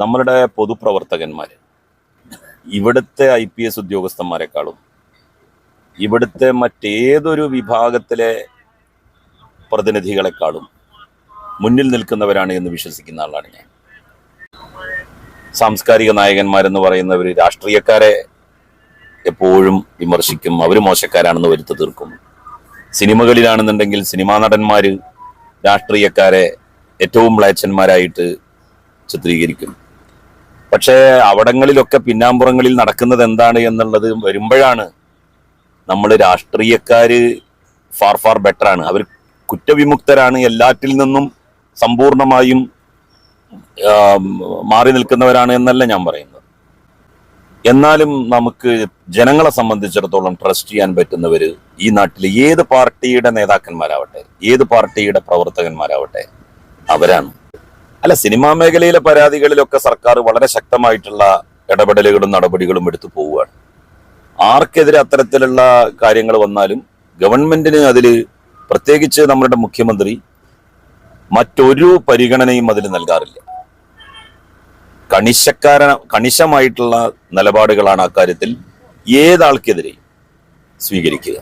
നമ്മളുടെ പൊതുപ്രവർത്തകന്മാർ ഇവിടുത്തെ I P S ഉദ്യോഗസ്ഥന്മാരെക്കാളും ഇവിടുത്തെ മറ്റേതൊരു വിഭാഗത്തിലെ പ്രതിനിധികളെക്കാളും മുന്നിൽ നിൽക്കുന്നവരാണ് എന്ന് വിശ്വസിക്കുന്ന ആളാണ് ഞാൻ. സാംസ്കാരിക നായകന്മാരെന്ന് പറയുന്നവർ രാഷ്ട്രീയക്കാരെ എപ്പോഴും വിമർശിക്കും അവർ മോശക്കാരാണെന്ന് വരുത്തി തീർക്കും. സിനിമകളിലാണെന്നുണ്ടെങ്കിൽ സിനിമാ നടന്മാർ രാഷ്ട്രീയക്കാരെ ഏറ്റവും മ്ലേച്ഛന്മാരായിട്ട് ചിത്രീകരിക്കും. പക്ഷേ അവിടങ്ങളിലൊക്കെ പിന്നാമ്പുറങ്ങളിൽ നടക്കുന്നത് എന്താണ് എന്നുള്ളത് വരുമ്പോഴാണ് നമ്മൾ രാഷ്ട്രീയക്കാര് ഫാർ ഫാർ ബെറ്ററാണ് അവർ കുറ്റവിമുക്തരാണ് എല്ലാറ്റിൽ നിന്നും സമ്പൂർണമായും മാറി നിൽക്കുന്നവരാണ് എന്നല്ല ഞാൻ പറയുന്നത്. എന്നാലും നമുക്ക് ജനങ്ങളെ സംബന്ധിച്ചിടത്തോളം ട്രസ്റ്റ് ചെയ്യാൻ പറ്റുന്നവർ ഈ നാട്ടിലെ ഏത് പാർട്ടിയുടെ നേതാക്കന്മാരാവട്ടെ ഏത് പാർട്ടിയുടെ പ്രവർത്തകന്മാരാവട്ടെ അവരാണ്. അല്ല സിനിമാ മേഖലയിലെ പരാതികളിലൊക്കെ സർക്കാർ വളരെ ശക്തമായിട്ടുള്ള ഇടപെടലുകളും നടപടികളും എടുത്തു പോവുകയാണ്. ആർക്കെതിരെ അത്തരത്തിലുള്ള കാര്യങ്ങൾ വന്നാലും ഗവൺമെന്റിന് അതിൽ പ്രത്യേകിച്ച് നമ്മുടെ മുഖ്യമന്ത്രി മറ്റൊരു പരിഗണനയും അതിൽ നൽകാറില്ല. കണിശക്കാര കണിശമായിട്ടുള്ള നിലപാടുകളാണ് അക്കാര്യത്തിൽ ഏതാൾക്കെതിരെയും സ്വീകരിക്കുക.